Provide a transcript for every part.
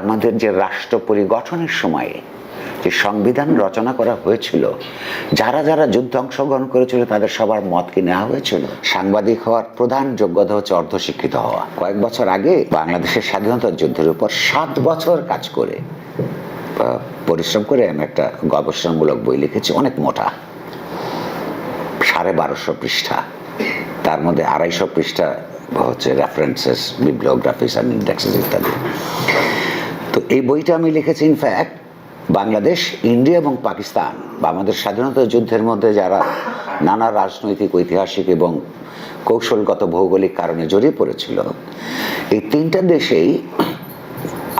আমাদের যে রাষ্ট্র পরিগঠনের সময়ে যে সংবিধান রচনা করা হয়েছিল, যারা যারা যুদ্ধে অংশগ্রহণ করেছিল, তাদের সবার মত কি নেওয়া হয়েছিল? সাংবাদিক হওয়ার প্রধান যোগ্যতা হচ্ছে অর্ধশিক্ষিত হওয়া। কয়েক বছর আগে বাংলাদেশের স্বাধীনতা যুদ্ধের উপর সাত বছর কাজ করে পরিশ্রম করে আমি একটা গবেষণামূলক বই লিখেছি, অনেক মোটা, সাড়ে বারোশো পৃষ্ঠা। তার মধ্যে আড়াইশো পৃষ্ঠা হচ্ছে রেফারেন্সেস বিব্লিওগ্রাফিস অ্যান্ড ইন্ডেক্সেস ইত্যাদি। তো এই বইটা আমি লিখেছি ইনফ্যাক্ট বাংলাদেশ, ইন্ডিয়া এবং পাকিস্তান। বা আমাদের স্বাধীনতা যুদ্ধের মধ্যে যারা নানা রাজনৈতিক, ঐতিহাসিক এবং কৌশলগত ভৌগোলিক কারণে জড়িয়ে পড়েছিল, এই তিনটা দেশেই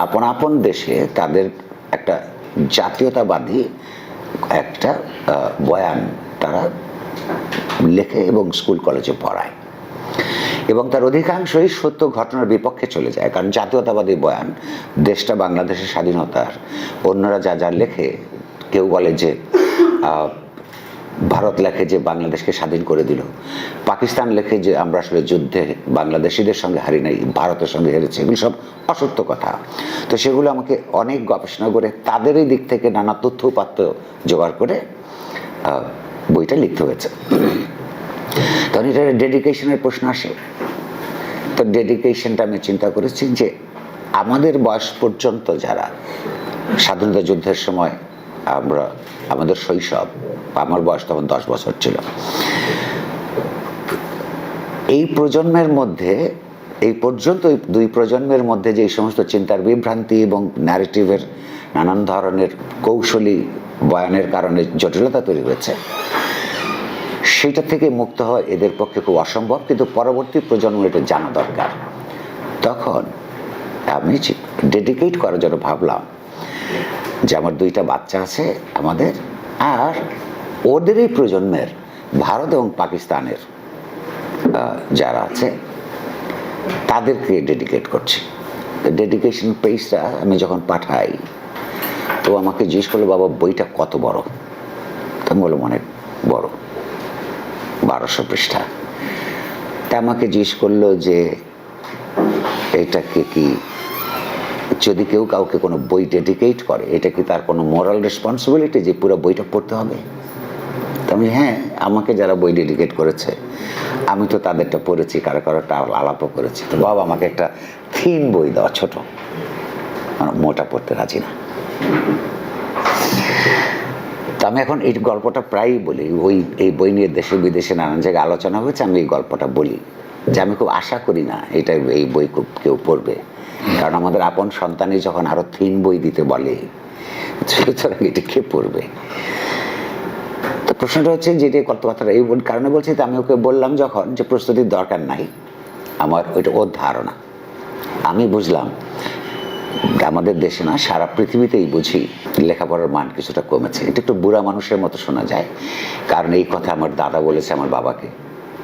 আপন আপন দেশে তাদের একটা জাতীয়তাবাদী একটা বয়ান তারা লেখে এবং স্কুল কলেজে পড়ায়। এবং তার অধিকাংশই সত্য ঘটনার বিপক্ষে চলে যায়। কারণ জাতীয়তাবাদী বয়ান, দেশটা বাংলাদেশের স্বাধীনতার। অন্যরা যা যা লেখে, কেউ বলে যে ভারত লেখে যে বাংলাদেশকে স্বাধীন করে দিল। পাকিস্তান লেখে যে আমরা আসলে যুদ্ধে বাংলাদেশিদের সঙ্গে হারি নাই, ভারতের সঙ্গে হেরেছি, এগুলো সব অসত্য কথা। তো সেগুলো আমাকে অনেক গবেষণা করে তাদেরই দিক থেকে নানা তথ্য উপাত্ত জোগাড় করে বইটা লিখতে হয়েছে। তখন এটা ডেডিকেশনের প্রশ্ন আসে। তো ডেডিকেশনটা আমি চিন্তা করেছি যে আমাদের বয়স পর্যন্ত যারা স্বাধীনতা যুদ্ধের সময় আমরা, আমাদের শৈশব, আমার বয়স তখন দশ বছর ছিল। এই প্রজন্মের মধ্যে, এই পর্যন্ত দুই প্রজন্মের মধ্যে যে সমস্ত চিন্তার বিভ্রান্তি এবং ন্যারেটিভের নানান ধরনের কৌশলী বয়ানের কারণে জটিলতা তৈরি হয়েছে। সেটা থেকে মুক্ত হওয়া এদের পক্ষে খুব অসম্ভব, কিন্তু পরবর্তী প্রজন্ম এটা জানা দরকার। তখন আমি ডেডিকেট করার জন্য ভাবলাম যে আমার দুইটা বাচ্চা আছে আমাদের, আর ওদেরই প্রজন্মের, ভারত এবং পাকিস্তানের যারা আছে, তাদেরকে ডেডিকেট করছি। ডেডিকেশন পেজটা আমি যখন পাঠাই, তো আমাকে জিজ্ঞেস করল, বাবা, বইটা কত বড়? তো আমি বললাম, অনেক বড়। বারোশো পৃষ্ঠা। তা আমাকে জিজ্ঞেস করল যে, এটাকে কি, যদি কেউ কাউকে কোনো বই ডেডিকেট করে, এটা কি তার কোনো মোরাল রেসপন্সিবিলিটি যে পুরো বইটা পড়তে হবে? তো আমি হ্যাঁ আমাকে যারা বই ডেডিকেট করেছে, আমি তো তাদেরটা পড়েছি, কারও কারোটা আলাপও করেছি। তো বাবা, আমাকে একটা থিন বই দেওয়া ছোট। মানে মোটা পড়তে রাজি না। তো আমি এখন এই গল্পটা প্রায়ই বলি। ওই, এই বই নিয়ে দেশে, বিদেশে নানান জায়গায় আলোচনা হয়েছে, আমি এই গল্পটা বলি। যে আমি খুব আশা করি না এটা এই বই খুব কেউ পড়বে। কারণ আমাদের আপন সন্তানই যখন আরও থিন বই দিতে বলে, সুতরাং এটা কে পড়বে? তো প্রশ্নটা হচ্ছে যেটা কত কথাটা এই কারণে বলছি, তো আমি ওকে বললাম যখন যে প্রস্তুতির দরকার নাই। আমার ওইটা ওর ধারণা। আমি বুঝলাম আমাদের দেশে না, সারা পৃথিবীতেই বুঝি লেখাপড়ার মান কিছুটা কমেছে। এটা একটু বুড়া মানুষের মতো শোনা যায়। কারণ এই কথা আমার দাদা বলেছে আমার বাবাকে।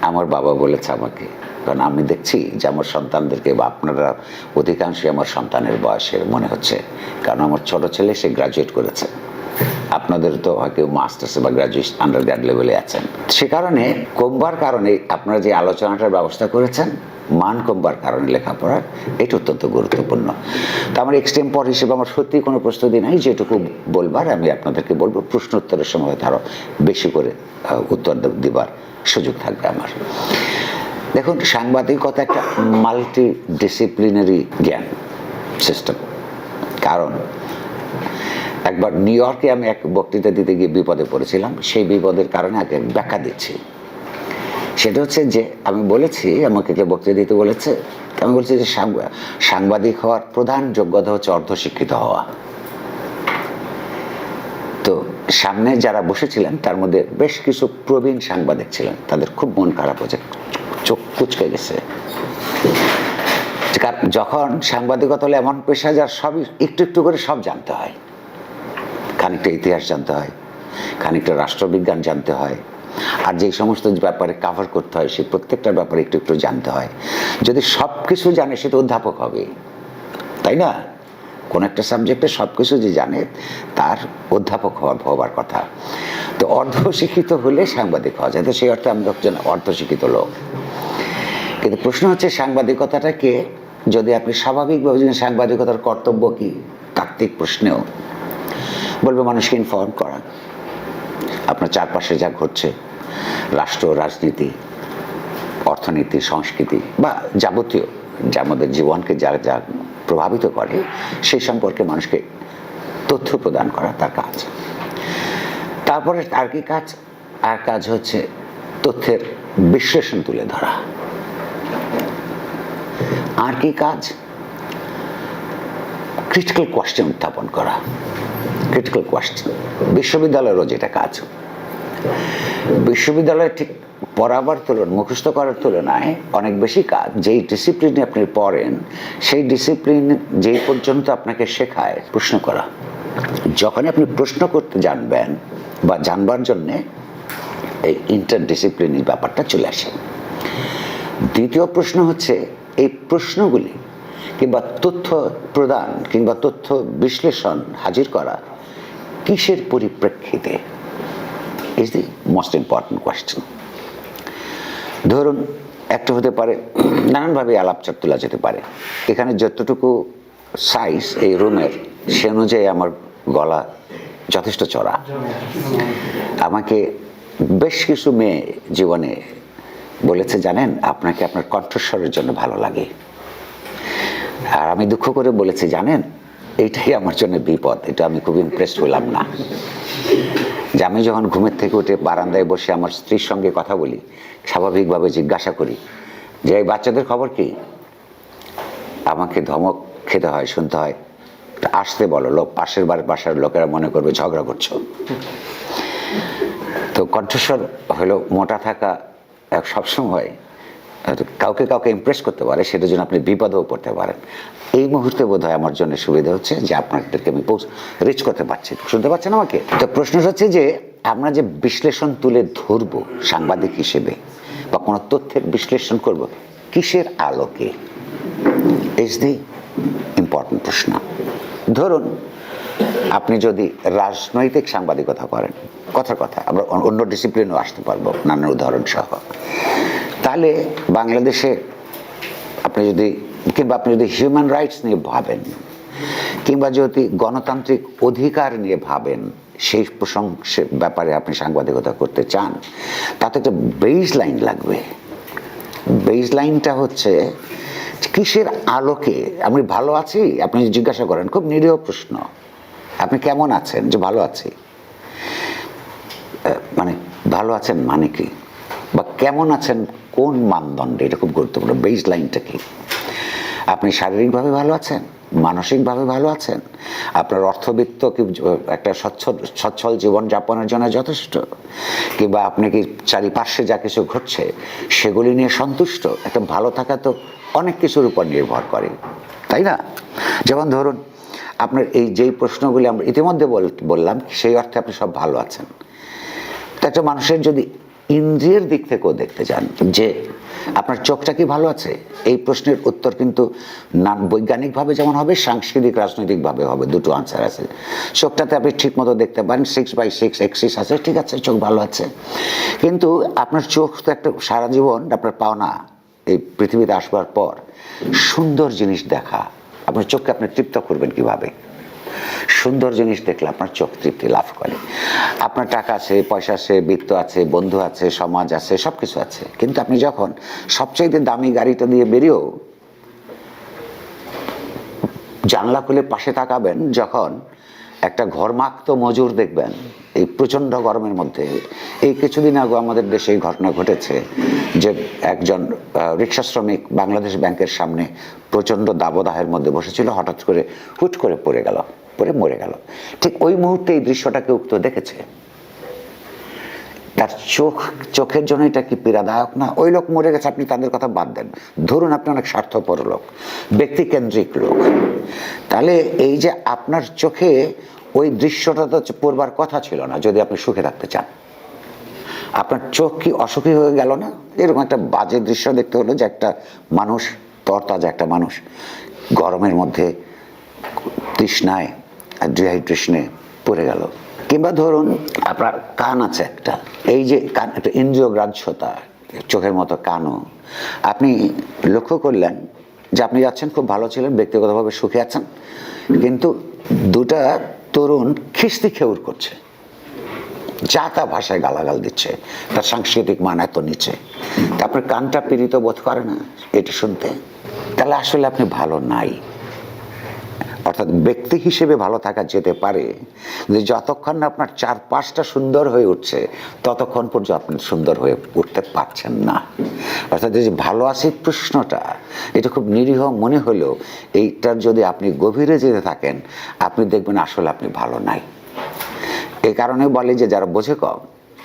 আমার বাবা বলেছে আমাকে। কারণ আমি দেখছি যে আমার সন্তানদেরকে বা আপনারা অধিকাংশই আমার সন্তানের বয়সের মনে হচ্ছে। কারণ আমার ছোট ছেলে সে গ্রাজুয়েট করেছে। আপনাদের তো হয়তো মাস্টার্স বা গ্রাজুয়েশন আন্ডার গ্রাড লেভেলে আছেন। সে কারণে কমবার কারণে আপনারা যে আলোচনাটার ব্যবস্থা করেছেন মান কমবার কারণে লেখাপড়ার এটা অত্যন্ত গুরুত্বপূর্ণ। তো আমার এক্সটেম্পর হিসেবে আমার সত্যি কোনো প্রস্তুতি নাই, যেটুকু বলবার আমি আপনাদেরকে বলব প্রশ্ন উত্তরের সময় আরও বেশি করে উত্তর দেবার সুযোগ থাকবে আমার। দেখুন, সাংবাদিকতা একটা মাল্টি ডিসিপ্লিনারি জ্ঞান সিস্টেম কারণ, একবার নিউ ইয়র্কে আমি এক বক্তৃতা দিতে গিয়ে বিপদে পড়েছিলাম, সেই বিপদের কারণে আগে ব্যাখ্যা দিচ্ছি। সেটা হচ্ছে যে আমি বলেছি, আমাকে কে বক্তৃতা দিতে বলেছে আমি বলছি যে সাংবা- সাংবাদিক হওয়ার প্রধান যোগ্যতা হচ্ছে অর্ধশিক্ষিত হওয়া। তো সামনে যারা বসেছিলেন, তার মধ্যে বেশ কিছু প্রবীণ সাংবাদিক ছিলেন, তাদের খুব মন খারাপ হয়েছে, চোখ কুচকে গেছে। যখন সাংবাদিকতা হলে এমন পেশা যার সবই একটু একটু করে সব জানতে হয়। খানিকটা ইতিহাস জানতে হয়, খানিকটা রাষ্ট্রবিজ্ঞান জানতে হয় আর যে সমস্ত ব্যাপারে কাভার করতে হয়, সে প্রত্যেকটার ব্যাপারে একটু একটু জানতে হয়। যদি সব কিছু জানে, সে তো অধ্যাপক হবে। তাই না? কোন একটা সাবজেক্টে সব কিছু যে জানে, তার অধ্যাপক হওয়ার হবার কথা। তো অর্ধশিক্ষিত হলে সাংবাদিক হওয়া যায়। তো সেই অর্থে আমি একজন অর্ধশিক্ষিত লোক। কিন্তু প্রশ্ন হচ্ছে সাংবাদিকতাটাকে যদি আপনি স্বাভাবিকভাবে যদি সাংবাদিকতার কর্তব্য কি? তাত্ত্বিক প্রশ্নেও। বলবে, মানুষকে ইনফর্ম করা। আপনার চারপাশে যা ঘটছে, রাষ্ট্র, রাজনীতি, অর্থনীতি, সংস্কৃতি বা যাবতীয় যা আমাদের জীবনকে যা যা প্রভাবিত করে, সেই সম্পর্কে মানুষকে তথ্য প্রদান করা তার কাজ। তারপরে আর কি কাজ? আর কাজ হচ্ছে তথ্যের বিশ্লেষণ তুলে ধরা। আর কি কাজ? ক্রিটিক্যাল কোয়েশ্চেন উত্থাপন করা। ক্রিটিক্যাল কোয়েশ্চেন বিশ্ববিদ্যালয়েরও যেটা কাজ। বিশ্ববিদ্যালয়ে ঠিক পড়াবার তুলনায় মুখস্থ করার তুলনায় অনেক বেশি কাজ। যেই ডিসিপ্লিনে আপনি পড়েন, সেই ডিসিপ্লিন যেই পর্যন্ত আপনাকে শেখায়, প্রশ্ন করা। যখন আপনি প্রশ্ন করতে জানবেন বা জানবার জন্যে এই ইন্টার ডিসিপ্লিনের ব্যাপারটা চলে আসে। দ্বিতীয় প্রশ্ন হচ্ছে, এই প্রশ্নগুলি কিংবা তথ্য প্রদান কিংবা তথ্য বিশ্লেষণ হাজির করা কিসের পরিপ্রেক্ষিতে? Is the most important question ধরুন, একটা হতে পারে, নানানভাবে আলাপচার তোলা যেতে পারে। এখানে যতটুকু সাইজ এই রুমের, সে অনুযায়ী আমার গলা যথেষ্ট চড়া আমাকে বেশ কিছু মেয়ে জীবনে বলেছে, জানেন, আপনাকে আপনার কণ্ঠস্বরের জন্য ভালো লাগে। আর আমি দুঃখ করে বলেছি, জানেন এইটাই আমার জন্য বিপদ, এটা আমি খুব ইমপ্রেসড হলাম না। যে আমি যখন ঘুমের থেকে উঠে বারান্দায় বসে আমার স্ত্রীর সঙ্গে কথা বলি, স্বাভাবিকভাবে জিজ্ঞাসা করি, যে এই বাচ্চাদের খবর কি? আমাকে ধমক খেতে হয়, শুনতে হয় আসতে বলো, লোক পাশের বাড়ির বাসার লোকেরা মনে করবে ঝগড়া করছ। তো কণ্ঠস্বর হলো মোটা থাকা এক সবসময় কাউকে কাউকে ইমপ্রেস করতে পারে, সেটার জন্য আপনি বিপদেও পড়তে পারেন। এই মুহূর্তে বোধ হয় আমার জন্য সুবিধা হচ্ছে যে আপনাদেরকে আমি পৌঁছ রিচ করতে পারছি। শুনতে পাচ্ছেন আমাকে? তো প্রশ্ন হচ্ছে যে, আমরা যে বিশ্লেষণ তুলে ধরবো সাংবাদিক হিসেবে, বা কোনো তথ্যের বিশ্লেষণ করব, কিসের আলোকে? ইজ দি ইম্পর্টেন্ট প্রশ্ন। ধরুন, আপনি যদি রাজনৈতিক সাংবাদিকতা করেন, কথার কথা, আমরা অন্য- ডিসিপ্লিনও আসতে পারব, নানান উদাহরণ সহ তাহলে বাংলাদেশে আপনি যদি, কিংবা আপনি যদি হিউম্যান রাইটস নিয়ে ভাবেন, কিংবা যদি গণতান্ত্রিক অধিকার নিয়ে ভাবেন, সেই প্রশংসের ব্যাপারে আপনি সাংবাদিকতা করতে চান, তাতে একটা বেস লাইন লাগবে। বেস লাইনটা হচ্ছে কিসের আলোকে, আমি ভালো আছি? আপনি জিজ্ঞাসা করেন, খুব নিরীহ প্রশ্ন। আপনি কেমন আছেন? যে ভালো আছি। মানে ভালো আছেন মানে কি? বা কেমন আছেন, কোন মানদণ্ডে? এটা খুব গুরুত্বপূর্ণ। বেস লাইনটা কি? আপনি শারীরিকভাবে ভালো আছেন? মানসিকভাবে ভালো আছেন? আপনার অর্থবিত্ত কি, একটা স্বচ্ছল সচ্ছল জীবনযাপনের জন্য যথেষ্ট? কিংবা আপনি কি চারিপাশে যা কিছু ঘটছে, সেগুলি নিয়ে সন্তুষ্ট? একটা ভালো থাকা তো অনেক কিছুর উপর নির্ভর করে, তাই না? যেমন ধরুন, আপনার এই যেই প্রশ্নগুলি আমরা ইতিমধ্যে বল- বললাম, সেই অর্থে আপনি সব ভালো আছেন। তো একটা মানুষের যদি ইন্দ্রিয়ের দিক থেকেও দেখতে চান যে আপনার চোখটা কি ভালো আছে? এই প্রশ্নের উত্তর কিন্তু না বৈজ্ঞানিকভাবে যেমন হবে, সাংস্কৃতিক, রাজনৈতিকভাবে হবে। দুটো আনসার আছে। চোখটাতে আপনি ঠিক মতো দেখতে পারেন সিক্স বাই সিক্স এক্সিস আছে, ঠিক আছে, চোখ ভালো আছে। কিন্তু আপনার চোখ তো একটা সারা জীবন আপনার পাওনা, এই পৃথিবীতে আসবার পর। সুন্দর জিনিস দেখা। আপনার চোখকে আপনি তৃপ্ত করবেন কীভাবে? সুন্দর জিনিস দেখলে আপনার চোখ তৃপ্তি লাভ করে। আপনার টাকা আছে, পয়সা আছে, বৃত্ত আছে, বন্ধু আছে, সমাজ আছে সব কিছু আছে। কিন্তু আপনি যখন সবচাইতে দামি গাড়িটা দিয়ে বেরিয়েও জানলা খুলে পাশে তাকাবেন, যখন একটা ঘরমাক্ত মজুর দেখবেন, এই প্রচণ্ড গরমের মধ্যে। এই কিছুদিন আগে আমাদের দেশে এই ঘটনা ঘটেছে যে একজন রিক্সা শ্রমিক বাংলাদেশ ব্যাংকের সামনে প্রচণ্ড দাবদাহের মধ্যে বসেছিল, হঠাৎ করে হুট করে পড়ে গেল। পড়ে মরে গেল। ঠিক ওই মুহূর্তে এই দৃশ্যটা কেউ তো দেখেছে? তার চোখ, চোখের জন্য এটা কি পীড়াদায়ক? না, ওই লোক মরে গেছে, আপনি তাদের কথা বাদ দেন। ধরুন আপনি অনেক স্বার্থপর লোক, ব্যক্তিকেন্দ্রিক লোক। তাহলে এই যে আপনার চোখে ওই দৃশ্যটা তো পড়বার কথা ছিল না, যদি আপনি সুখে থাকতে চান। আপনার চোখ কি অসুখী হয়ে গেল না? এরকম একটা বাজে দৃশ্য দেখতে হলো যে একটা মানুষ, তরতাজা একটা মানুষ, গরমের মধ্যে তৃষ্ণায় ডিহাইড্রেশনে পড়ে গেল। কিংবা ধরুন, আপনার কান আছে একটা, এই যে কান, একটা ইন্দ্রিয় গ্রাহ্যতা চোখের মতো কানও, আপনি লক্ষ্য করলেন যে আপনি যাচ্ছেন, খুব ভালো ছিলেন, ব্যক্তিগতভাবে সুখে আছেন, কিন্তু দুটা তরুণ খিস্তি খেউর করছে। যা তা ভাষায় গালাগাল দিচ্ছে, তার সাংস্কৃতিক মান এত নিচে। তারপরে কানটা পীড়িত বোধ করে না? এটা শুনতে? তাহলে আসলে আপনি ভালো নাই। অর্থাৎ ব্যক্তি হিসেবে ভালো থাকা যেতে পারে। যে যতক্ষণ না আপনার চার পাঁচটা সুন্দর হয়ে উঠছে, ততক্ষণ পর্যন্ত আপনি সুন্দর হয়ে উঠতে পারছেন না। অর্থাৎ যে ভালো আছে প্রশ্নটা, এটা খুব নিরীহ মনে হলেও এইটার যদি আপনি গভীরে যেতে থাকেন, আপনি দেখবেন আসলে আপনি ভালো নাই। এ কারণে বলে যে যারা বোঝে কম,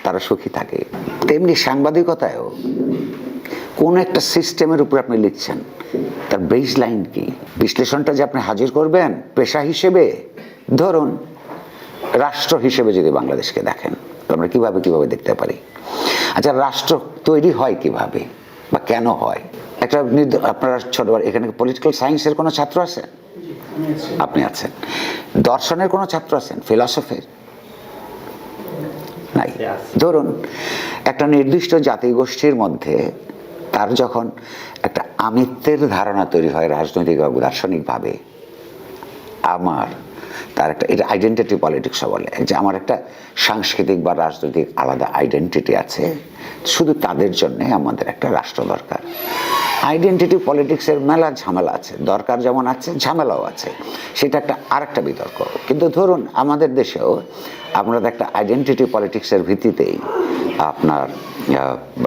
তারা সুখী থাকে। তেমনি সাংবাদিকতায়ও কোন একটা সিস্টেমের উপর আপনি লিখছেন তার বেস লাইন কি? বিশ্লেষণটা যে আপনি হাজির করবেন পেশা হিসেবে? ধরুন রাষ্ট্র হিসেবে যদি বাংলাদেশকে দেখেন তো আমরা কীভাবে কীভাবে দেখতে পারি? আচ্ছা রাষ্ট্র তৈরি হয় কীভাবে? বা কেন হয়? একটা আপনারা ছোটবার এখানে পলিটিক্যাল সায়েন্সের কোনো ছাত্র আছে? আপনি আছেন। দর্শনের কোনো ছাত্র আছেন? ফিলসফির নাই। ধরুন একটা নির্দিষ্ট জাতিগোষ্ঠীর মধ্যে তার যখন একটা আমিত্বের ধারণা তৈরি হয় রাজনৈতিক বা দার্শনিকভাবে, আমার তার একটা, এটা আইডেন্টিটি পলিটিক্স বলে, যে আমার একটা সাংস্কৃতিক বা রাজনৈতিক আলাদা আইডেন্টিটি আছে। শুধু তাদের জন্য আমাদের একটা রাষ্ট্র দরকার। আইডেন্টিটি পলিটিক্সের মেলা ঝামেলা আছে। দরকার যেমন আছে, ঝামেলাও আছে। সেটা একটা, আরেকটা বিতর্ক। কিন্তু ধরুন আমাদের দেশেও তো একটা আইডেন্টিটি পলিটিক্সের ভিত্তিতেই আপনার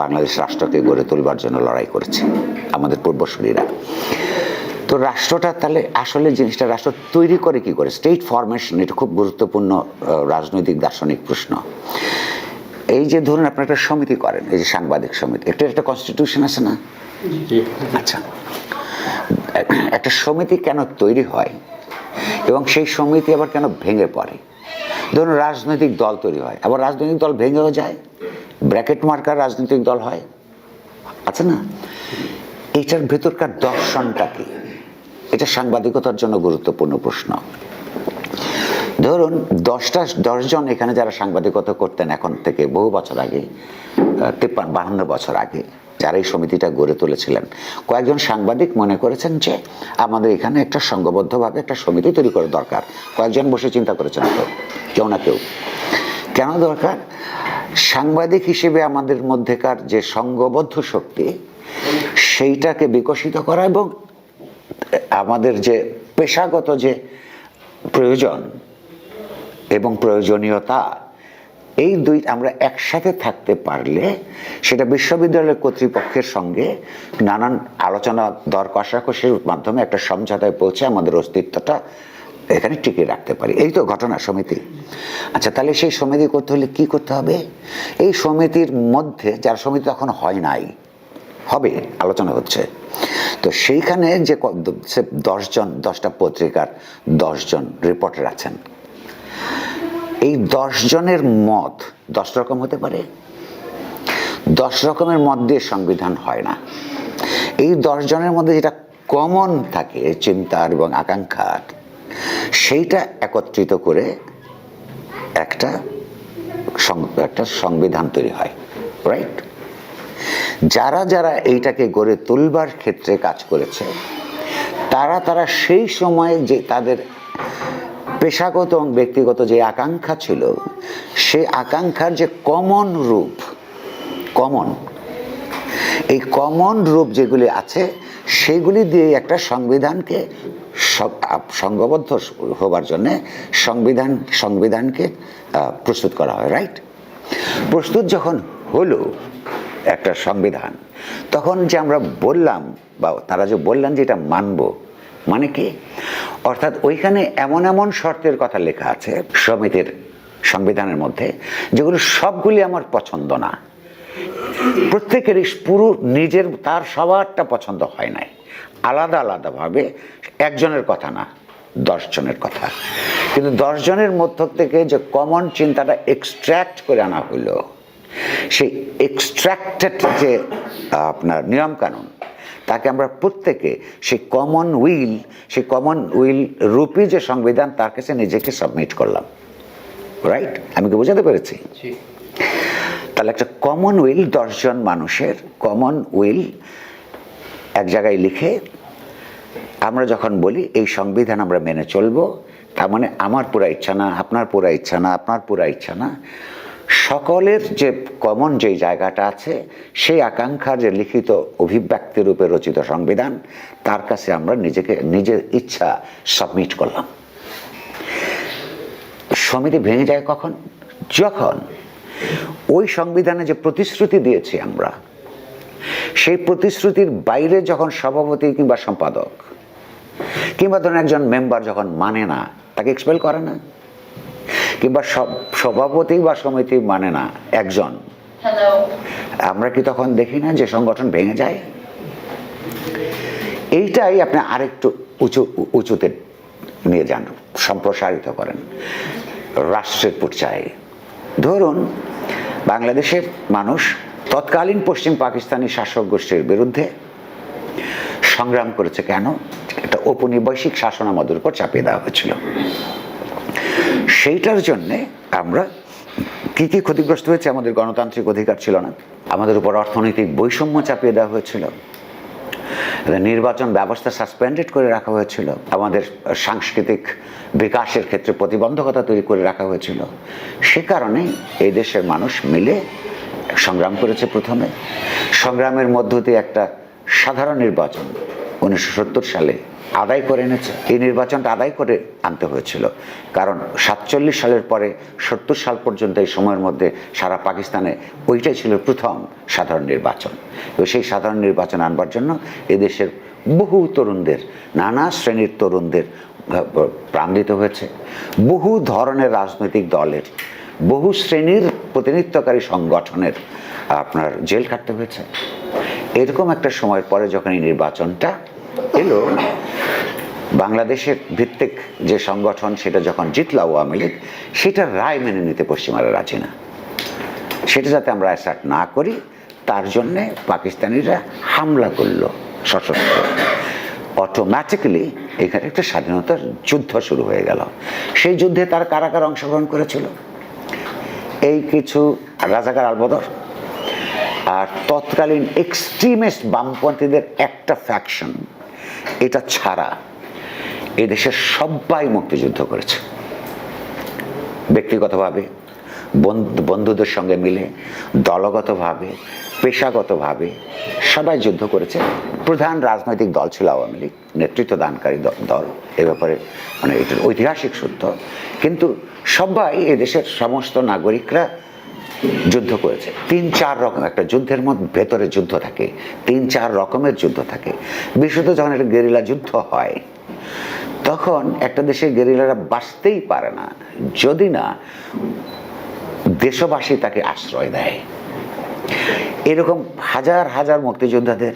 বাংলাদেশ রাষ্ট্রকে গড়ে তোলবার জন্য লড়াই করেছে আমাদের পূর্বসূরীরা। তো রাষ্ট্রটা তাহলে আসলে জিনিসটা রাষ্ট্র তৈরি করে কি করে? স্টেট ফরমেশন এটা খুব গুরুত্বপূর্ণ রাজনৈতিক দার্শনিক প্রশ্ন। এই যে ধরুন আপনার একটা সমিতি করেন এই যে সাংবাদিক সমিতি একটা একটা কনস্টিটিউশন আছে না? আচ্ছা। একটা সমিতি কেন তৈরি হয় এবং সেই সমিতি আবার কেন ভেঙে পড়ে? ধরুন রাজনৈতিক দল তৈরি হয় আবার রাজনৈতিক দল ভেঙেও যায়। ব্র্যাকেট মার্কার রাজনৈতিক দল হয়। আছে না? এইটার ভেতরকার দর্শনটা কি? এটা সাংবাদিকতার জন্য গুরুত্বপূর্ণ প্রশ্ন। ধরুন, দশটা, দশজন এখানে যারা সাংবাদিকতা করতেন এখন থেকে বহু বছর আগে তিপ্পান্ন, বাহান্ন বছর আগে, যারা এই সমিতিটা গড়ে তুলেছিলেন, কয়েকজন সাংবাদিক মনে করেছেন যে আমাদের এখানে একটা সংঘবদ্ধভাবে একটা সমিতি তৈরি করা দরকার। কয়েকজন বসে চিন্তা করেছেন তো, কেউ না কেউ। কেন দরকার? সাংবাদিক হিসেবে আমাদের মধ্যেকার যে সংঘবদ্ধ শক্তি, সেইটাকে বিকশিত করা এবং আমাদের যে পেশাগত যে প্রয়োজন এবং প্রয়োজনীয়তা, এই দুই আমরা একসাথে থাকতে পারলে সেটা বিশ্ববিদ্যালয়ের কর্তৃপক্ষের সঙ্গে নানান আলোচনা দর কষাকষির মাধ্যমে একটা সমঝোতায় পৌঁছে আমাদের অস্তিত্বটা এখানে টিকিয়ে রাখতে পারি। এই তো ঘটনা, সমিতি। আচ্ছা তাহলে সেই সমিতি করতে হলে কি করতে হবে? এই সমিতির মধ্যে, যার সমিতি তখন হয় নাই, হবে, আলোচনা হচ্ছে। তো সেইখানে যে দশজন দশটা পত্রিকার দশজন রিপোর্টার আছেন। এই জনের মত দশ রকম হতে পারে? দশ রকমের মত দিয়ে সংবিধান হয় না। এই জনের মধ্যে যেটা কমন থাকে, চিন্তার এবং আকাঙ্ক্ষার সেইটা একত্রিত করে একটা একটা সংবিধান তৈরি হয় রাইট যারা যারা এইটাকে গড়ে তুলবার ক্ষেত্রে কাজ করেছে, তারা তারা সেই সময়ে যে তাদের পেশাগত এবং ব্যক্তিগত যে আকাঙ্ক্ষা ছিল, সেই আকাঙ্ক্ষার যে কমন রূপ, কমন, এই কমন রূপ যেগুলি আছে, সেগুলি দিয়ে একটা সংবিধানকে সংঘবদ্ধ হবার জন্য সংবিধান, সংবিধানকে প্রস্তুত করা হয় রাইট প্রস্তুত যখন হলো একটা সংবিধান, তখন যে আমরা বললাম বা তারা যে বললেন যে এটা মানব মানে কি? অর্থাৎ ওইখানে এমন এমন শর্তের কথা লেখা আছে সমিতির সংবিধানের মধ্যে, যেগুলো সবগুলি আমার পছন্দ না। প্রত্যেকেরই পুরো নিজের, তার সবারটা পছন্দ হয় নাই। আলাদা আলাদাভাবে একজনের কথা না দশজনের কথা। কিন্তু দশজনের মধ্য থেকে যে কমন চিন্তাটা এক্সট্র্যাক্ট করে আনা হলো সেই এক্সট্র্যাক্টেড যে আপনার নিয়মকানুন তাকে আমরা প্রত্যেকে সেই কমন উইল সেই কমন উইল রূপী যে সংবিধান তার কাছে নিজেকে সাবমিট করলাম। রাইট আমি কি বোঝাতে পেরেছি? তাহলে একটা কমন উইল দশজন মানুষের কমন উইল এক জায়গায় লিখে আমরা যখন বলি, এই সংবিধান আমরা মেনে চলবো, তার মানে আমার পুরা ইচ্ছা না, আপনার পুরা ইচ্ছা না, আপনার পুরা ইচ্ছা না। সকলের যে কমন যে জায়গাটা আছে, সেই আকাঙ্ক্ষার যে লিখিত অভিব্যক্তি রূপে রচিত সংবিধান, তার কাছে আমরা নিজেকে, নিজের ইচ্ছা সাবমিট করলাম। সমিতি ভেঙে যায় কখন? যখন ওই সংবিধানে যে প্রতিশ্রুতি দিয়েছি আমরা সেই প্রতিশ্রুতির বাইরে যখন সভাপতি কিংবা সম্পাদক কিংবা ধরুন একজন মেম্বার যখন মানে না তাকে এক্সপেল করে না? কিংবা সভাপতি বা সমিতি মানে না একজন? আমরা কি তখন দেখি না যে সংগঠন ভেঙে যায়? এইটাই আপনি আরেকটু উঁচু উঁচুতে নিয়ে যান সম্প্রসারিত করেন। রাষ্ট্রের পর্যায়ে। ধরুন বাংলাদেশের মানুষ তৎকালীন পশ্চিম পাকিস্তানি শাসক গোষ্ঠীর বিরুদ্ধে সংগ্রাম করেছে কেন? একটা ঔপনিবেশিক শাসন আমাদের উপর চাপিয়ে দেওয়া হয়েছিল। সেইটার জন্যে আমরা কি কি ক্ষতিগ্রস্ত হয়েছে আমাদের গণতান্ত্রিক অধিকার ছিল না। আমাদের উপর অর্থনৈতিক বৈষম্য চাপিয়ে দেওয়া হয়েছিল। নির্বাচন ব্যবস্থা সাসপেন্ডেড করে রাখা হয়েছিল। আমাদের সাংস্কৃতিক বিকাশের ক্ষেত্রে প্রতিবন্ধকতা তৈরি করে রাখা হয়েছিল। সে কারণে এই দেশের মানুষ মিলে সংগ্রাম করেছে প্রথমে। সংগ্রামের মধ্য দিয়ে একটা সাধারণ নির্বাচন উনিশশো সত্তর সালে আদায় করে এনেছে। এই নির্বাচনটা আদায় করে আনতে হয়েছিল। কারণ সাতচল্লিশ সালের পরে সত্তর সাল পর্যন্ত এই সময়ের মধ্যে সারা পাকিস্তানে ওইটাই ছিল প্রথম সাধারণ নির্বাচন। তো সেই সাধারণ নির্বাচন আনবার জন্য এদেশের বহু তরুণদের, নানা শ্রেণির তরুণদের প্রাণ দিতে হয়েছে। বহু ধরনের রাজনৈতিক দলের বহু শ্রেণির প্রতিনিধিত্বকারী সংগঠনের, আপনার জেল কাটতে হয়েছে। এরকম একটা সময়ের পরে যখন এই নির্বাচনটা এলো, বাংলাদেশের ভিত্তিক যে সংগঠন, সেটা যখন জিতল আওয়ামী লীগ সেটার রায় মেনে নিতে পশ্চিমারা রাজি না। সেটা যাতে আমরা অ্যাসার্ট না করি, তার জন্যে পাকিস্তানিরা হামলা করল সশস্ত্র। অটোমেটিক্যালি এখানে একটা স্বাধীনতার যুদ্ধ শুরু হয়ে গেল। সেই যুদ্ধে তার কারা কারা অংশগ্রহণ করেছিল। এই কিছু রাজাকার আলবদর আর তৎকালীন এক্সট্রিমিস্ট বামপন্থীদের একটা ফ্যাকশন এটা ছাড়া এ দেশের সবাই মুক্তিযুদ্ধ করেছে। ব্যক্তিগতভাবে, বন্ধু- বন্ধুদের সঙ্গে মিলে, দলগতভাবে পেশাগতভাবে সবাই যুদ্ধ করেছে। প্রধান রাজনৈতিক দল ছিল আওয়ামী লীগ নেতৃত্ব দানকারী দল। এ ব্যাপারে মানে এটার ঐতিহাসিক সত্য। কিন্তু সবাই এদেশের সমস্ত নাগরিকরা যুদ্ধ করেছে। তিন চার রকম একটা যুদ্ধের মধ্যে ভেতরে যুদ্ধ থাকে। তিন চার রকমের যুদ্ধ থাকে। বিশেষত যখন একটা গেরিলা যুদ্ধ হয়, তখন একটা দেশের গেরিলারা বাঁচতেই পারে না। যদি না দেশবাসী তাকে আশ্রয় দেয়। এরকম হাজার হাজার মুক্তিযোদ্ধাদের,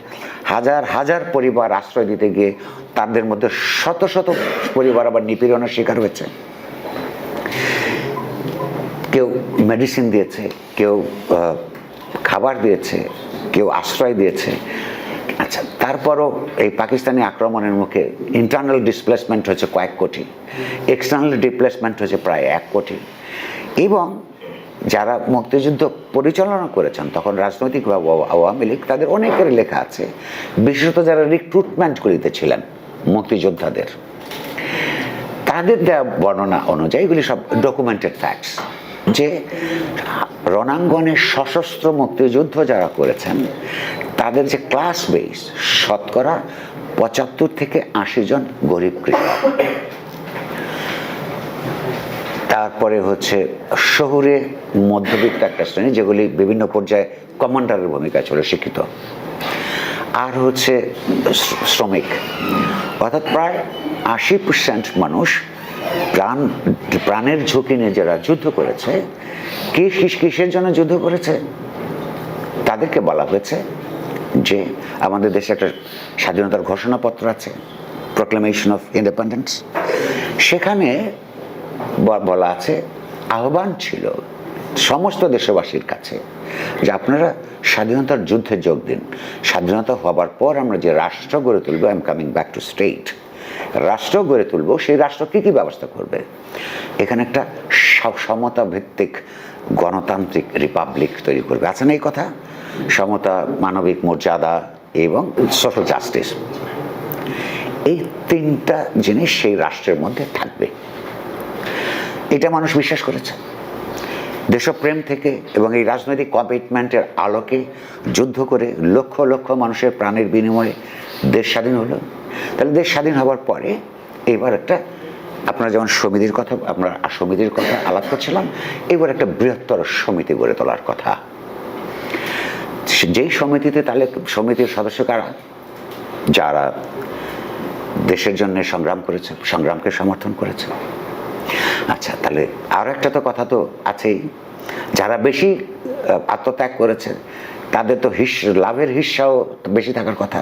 হাজার হাজার পরিবার আশ্রয় দিতে গিয়ে তাদের মধ্যে শত শত পরিবার আবার নিপীড়নের শিকার হয়েছে। কেউ মেডিসিন দিয়েছে, কেউ খাবার দিয়েছে, কেউ আশ্রয় দিয়েছে। আচ্ছা তারপরও এই পাকিস্তানি আক্রমণের মুখে ইন্টারনাল ডিসপ্লেসমেন্ট হয়েছে কয়েক কোটি। এক্সটার্নাল ডিপ্লেসমেন্ট হয়েছে প্রায় এক কোটি। এবং যারা মুক্তিযুদ্ধ পরিচালনা করেছেন, তখন রাজনৈতিকভাবে আওয়া- আওয়ামী লীগ, তাদের অনেকের লেখা আছে, বিশেষত যারা রিক্রুটমেন্ট করিতে ছিলেন মুক্তিযোদ্ধাদের। তাদের দেওয়া বর্ণনা অনুযায়ী এগুলি সব ডকুমেন্টেড ফ্যাক্টস যে রণাঙ্গনে সশস্ত্র মুক্তিযুদ্ধ যারা করেছেন, তাদের যে ক্লাস বেস শতকরা পঁচাত্তর থেকে আশি জন গরিব কৃষক। তারপরে হচ্ছে শহুরে মধ্যবিত্ত একটা শ্রেণি, যেগুলি বিভিন্ন পর্যায়ে কমান্ডারের ভূমিকা ছিল, শিক্ষিত। আর হচ্ছে শ্রমিক। অর্থাৎ প্রায় আশি পার্সেন্ট মানুষ প্রাণ, প্রাণের ঝুঁকি নিয়ে যারা যুদ্ধ করেছে, কি কিস- কিসের জন্য যুদ্ধ করেছে? তাদেরকে বলা হয়েছে যে আমাদের দেশে একটা স্বাধীনতার ঘোষণাপত্র আছে প্রোক্লামেশন অফ ইন্ডিপেন্ডেন্স সেখানে বলা আছে, আহ্বান ছিল সমস্ত দেশবাসীর কাছে যে আপনারা স্বাধীনতার যুদ্ধে যোগ দিন। স্বাধীনতা হবার পর আমরা যে রাষ্ট্র গড়ে তুলবো I am coming back to state রাষ্ট্র গড়ে তুলবো, সেই রাষ্ট্র কী কী ব্যবস্থা করবে? এখানে একটা সমতা ভিত্তিক গণতান্ত্রিক রিপাবলিক তৈরি করবে। আছে না এই কথা? সমতা, মানবিক মর্যাদা এবং সোশ্যাল জাস্টিস এই তিনটা জিনিস সেই রাষ্ট্রের মধ্যে থাকবে। এটা মানুষ বিশ্বাস করেছে। দেশপ্রেম থেকে এবং এই রাজনৈতিক কমিটমেন্টের আলোকে যুদ্ধ করে লক্ষ লক্ষ মানুষের প্রাণের বিনিময়ে দেশ স্বাধীন হলো। তাহলে দেশ স্বাধীন হওয়ার পরে এবার একটা আপনারা যেমন সমিতির কথা, আমরা সমিতির কথা আলাপ করছিলাম, এবার একটা বৃহত্তর সমিতি গড়ে তোলার কথা। যেই সমিতিতে তাহলে সমিতির সদস্য কারা? যারা দেশের জন্য সংগ্রাম করেছে, সংগ্রামকে সমর্থন করেছে। আচ্ছা তাহলে আরও একটা তো কথা তো আছেই। যারা বেশি আত্মত্যাগ করেছে তাদের তো হিস, লাভের হিস্সাও বেশি থাকার কথা।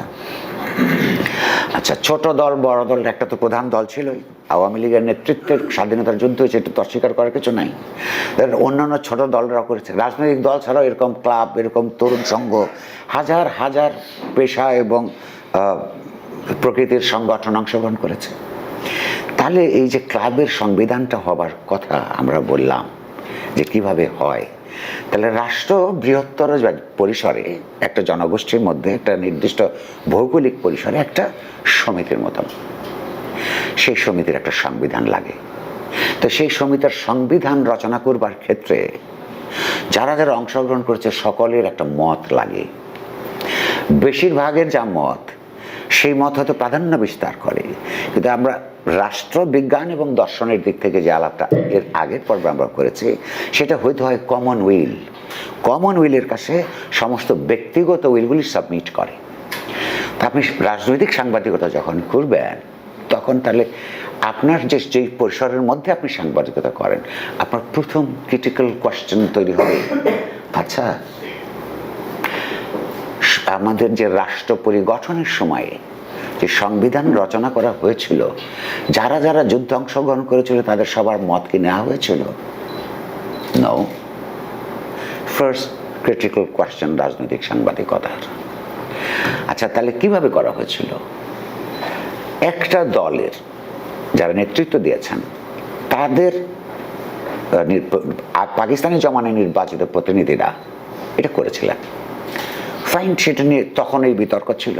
আচ্ছা ছোট দল, বড় দল একটা তো প্রধান দল ছিলই। আওয়ামী লীগের নেতৃত্বের স্বাধীনতার যুদ্ধ হয়েছে, এটা তো অস্বীকার করার কিছু নাই। অন্যান্য ছোট দলরাও করেছে। রাজনৈতিক দল ছাড়াও এরকম ক্লাব, এরকম তরুণ সংঘ, হাজার হাজার পেশা এবং প্রকৃতির সংগঠন অংশগ্রহণ করেছে। তাহলে এই যে ক্লাবের সংবিধানটা হবার কথা আমরা বললাম, যে কীভাবে হয়, তাহলে রাষ্ট্র বৃহত্তর পরিসরে, একটা জনগোষ্ঠীর মধ্যে একটা নির্দিষ্ট ভৌগোলিক পরিসরে একটা সমিতির মতন সেই সমিতির একটা সংবিধান লাগে। তো সেই সমিতির সংবিধান রচনা করবার ক্ষেত্রে যারা যারা অংশগ্রহণ করেছে, সকলের একটা মত লাগে। বেশিরভাগের যা মত সেই মত হয়তো প্রাধান্য বিস্তার করে। কিন্তু আমরা রাষ্ট্রবিজ্ঞান এবং দর্শনের দিক থেকে যে আলাপটা এর আগের পর্বে আমরা করেছি, সেটা হয়তো হয় কমন উইল কমন উইলের কাছে সমস্ত ব্যক্তিগত উইলগুলি সাবমিট করে। তা আপনি রাজনৈতিক সাংবাদিকতা যখন করবেন, তখন তাহলে আপনার যে যেই পরিসরের মধ্যে আপনি সাংবাদিকতা করেন, আপনার প্রথম ক্রিটিক্যাল কোয়েশ্চেন তৈরি হবে। আচ্ছা আমাদের যে রাষ্ট্র পরিগঠনের সময়ে যে সংবিধান রচনা করা হয়েছিল, যারা যারা যুদ্ধে অংশগ্রহণ করেছিল, তাদের সবার মত কি নেওয়া হয়েছিল? নো ফার্স্ট ক্রিটিক্যাল কোয়েশ্চেন রাজনৈতিক সাংবাদিকতার। আচ্ছা তাহলে কীভাবে করা হয়েছিল? একটা দলের যারা নেতৃত্ব দিয়েছেন, তাদের পাকিস্তানি জমানায় নির্বাচিত প্রতিনিধিরা এটা করেছিলেন। ফাইন সেটা নিয়ে তখন এই বিতর্ক ছিল।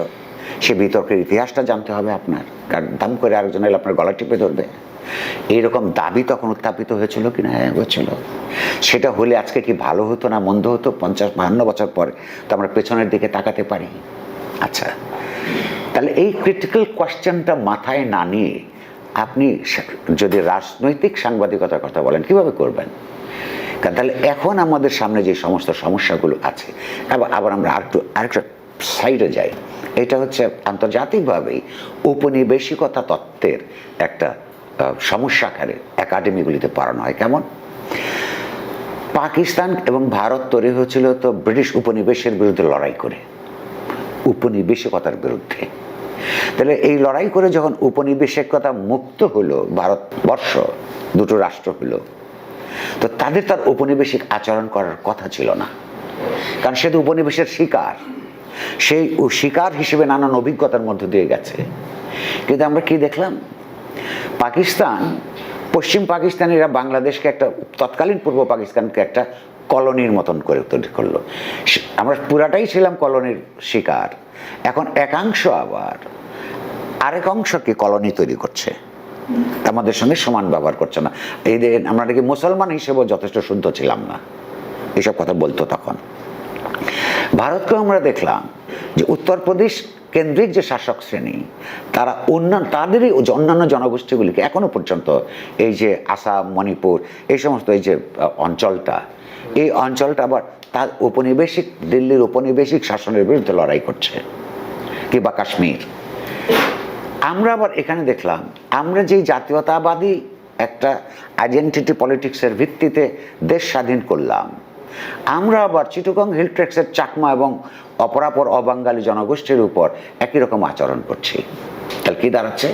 সে বিতর্কের ইতিহাসটা জানতে হবে আপনার। কারণ দাম করে আরেকজন এলে আপনার গলা টিপে ধরবে। এইরকম দাবি তখন উত্থাপিত হয়েছিল কি না হ্যাঁ, হয়েছিল। সেটা হলে আজকে কি ভালো হতো না মন্দ হতো? পঞ্চাশ বাহান্ন বছর পরে তো আমরা পেছনের দিকে তাকাতে পারি। আচ্ছা। তাহলে এই ক্রিটিক্যাল কোয়েশ্চেনটা মাথায় না নিয়ে আপনি যদি রাজনৈতিক সাংবাদিকতার কথা বলেন কীভাবে করবেন? কারণ তাহলে এখন আমাদের সামনে যে সমস্ত সমস্যাগুলো আছে আবার আবার আমরা আরেকটু আরেকটা সাইডে যাই। এটা হচ্ছে আন্তর্জাতিকভাবেই উপনিবেশিকতা তত্ত্বের একটা আহ, সমস্যা আকারে একাডেমিগুলিতে পড়ানো হয়। কেমন? পাকিস্তান এবং ভারত তৈরি হয়েছিল তো ব্রিটিশ উপনিবেশের বিরুদ্ধে লড়াই করে উপনিবেশিকতার বিরুদ্ধে। তাহলে এই লড়াই করে যখন উপনিবেশিকতা মুক্ত হলো ভারতবর্ষ দুটো রাষ্ট্র হলো তো তাদের তার উপনিবেশিক আচরণ করার কথা ছিল না। কারণ সে তো উপনিবেশের শিকার। সেই শিকার হিসেবে নানান অভিজ্ঞতার মধ্য দিয়ে গেছে। কিন্তু আমরা কি দেখলাম? পাকিস্তান, পশ্চিম পাকিস্তানিরা বাংলাদেশকে একটা তৎকালীন পূর্ব পাকিস্তানকে একটা কলোনির মতন করে তৈরি করল। আমরা পুরাটাই ছিলাম কলোনির শিকার। এখন একাংশ আবার আরেক অংশকে কলোনি তৈরি করছে। আমাদের সঙ্গে সমান ব্যবহার করছে না। এই যে আমরা নাকি মুসলমান হিসেবেও যথেষ্ট শুদ্ধ ছিলাম না। এসব কথা বলতো তখন। ভারতকেও আমরা দেখলাম যে উত্তরপ্রদেশ কেন্দ্রিক যে শাসক শ্রেণি, তারা অন্যান্য তাদেরই অন্যান্য জনগোষ্ঠীগুলিকে এখনও পর্যন্ত এই যে আসাম, মণিপুর, এই সমস্ত এই যে অঞ্চলটা, এই অঞ্চলটা আবার তার উপনিবেশিক দিল্লির উপনিবেশিক শাসনের বিরুদ্ধে লড়াই করছে। কিংবা কাশ্মীর। আমরা আবার এখানে দেখলাম, আমরা যেই জাতীয়তাবাদী একটা আইডেন্টিটি পলিটিক্সের ভিত্তিতে দেশ স্বাধীন করলাম, আমরা আবার চিটুকং হিল ট্রেক্সের চাকমা এবং অপরাপর অবাঙ্গালী জনগোষ্ঠীর উপর একই রকম আচরণ করছি। তাহলে কি দাঁড়াচ্ছে?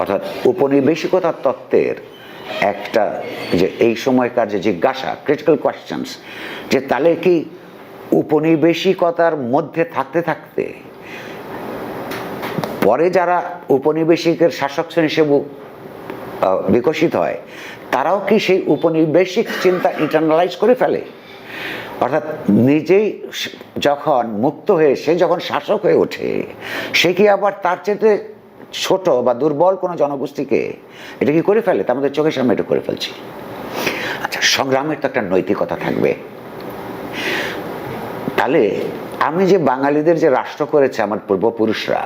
অর্থাৎ উপনিবেশিকতার তত্ত্বের একটা যে এই সময়কার যে জিজ্ঞাসা ক্রিটিক্যাল কোয়েশ্চেন্স যে তাহলে কি উপনিবেশিকতার মধ্যে থাকতে থাকতে পরে যারা উপনিবেশিকের শাসক শ্রেণি হিসেবে বিকশিত হয়, তারাও কি সেই উপনিবেশিক চিন্তা ইন্টারনালাইজ করে ফেলে? অর্থাৎ নিজেই যখন মুক্ত হয়ে সে যখন শাসক হয়ে ওঠে, সে কি আবার তার চেয়ে ছোট বা দুর্বল কোনো জনগোষ্ঠীকে এটা কি করে ফেলে? তা আমাদের চোখের সামনে এটা করে ফেলছি। আচ্ছা সংগ্রামের তো একটা নৈতিকতা থাকবে। তাহলে আমি যে বাঙালিদের যে রাষ্ট্র করেছে আমার পূর্বপুরুষরা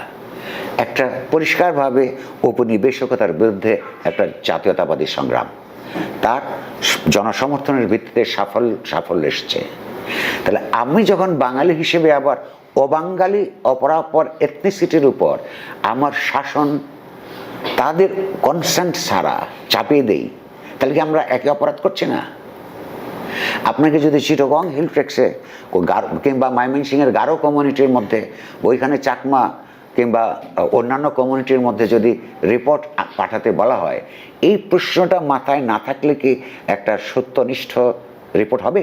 একটা পরিষ্কারভাবে উপনিবেশকতার বিরুদ্ধে একটা জাতীয়তাবাদী সংগ্রাম। তার জনসমর্থনের ভিত্তিতে সাফল্য সাফল্য এসছে। তাহলে আমি যখন বাঙালি হিসেবে আবার অবাঙ্গালি অপরাপর এথনিসিটির উপর আমার শাসন তাদের কনসেন্ট ছাড়া চাপিয়ে দেই, তাহলে কি আমরা একে অপরাধ করছি না? আপনাকে যদি চিটগং হিল ট্রেক্সে কিংবা ময়মনসিংহের গারো কমিউনিটির মধ্যে ওইখানে চাকমা কিংবা অন্যান্য কমিউনিটির মধ্যে যদি রিপোর্ট পাঠাতে বলা হয়, এই প্রশ্নটা মাথায় না থাকলে কি একটা সত্যনিষ্ঠ রিপোর্ট হবে?